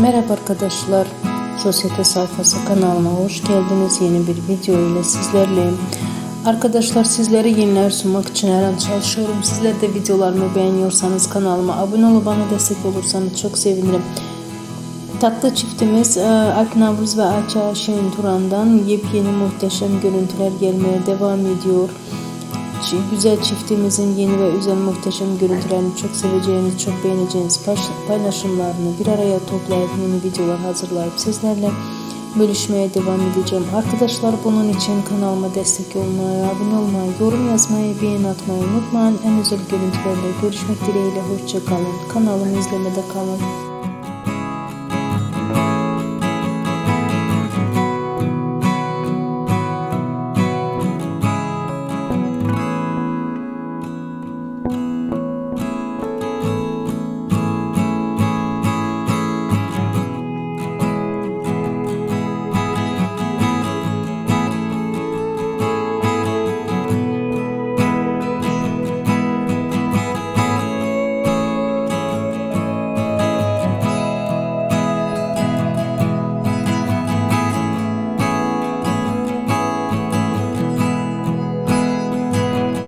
Merhaba arkadaşlar. Sosyete sayfası kanalıma hoş geldiniz. Yeni bir video ile sizlerleyim. Arkadaşlar sizlere yeniler sunmak için her an çalışıyorum. Sizler de videolarımı beğeniyorsanız kanalıma abone olup bana destek olursanız çok sevinirim. Tatlı çiftimiz e, Alp Navruz ve Ayça Şirin Turan'dan yepyeni muhteşem görüntüler gelmeye devam ediyor. Güzel çiftimizin yeni ve özel muhteşem görüntülerini çok seveceğiniz, çok beğeneceğiniz paylaş- paylaşımlarını bir araya toplayıp yeni videolar hazırlayıp sizlerle bölüşmeye devam edeceğim. Arkadaşlar bunun için kanalıma destek olmayı, abone olmayı, yorum yazmayı, beğeni atmayı unutmayın. En özel görüntülerle görüşmek dileğiyle. Hoşçakalın. Kanalımı izlemede kalın.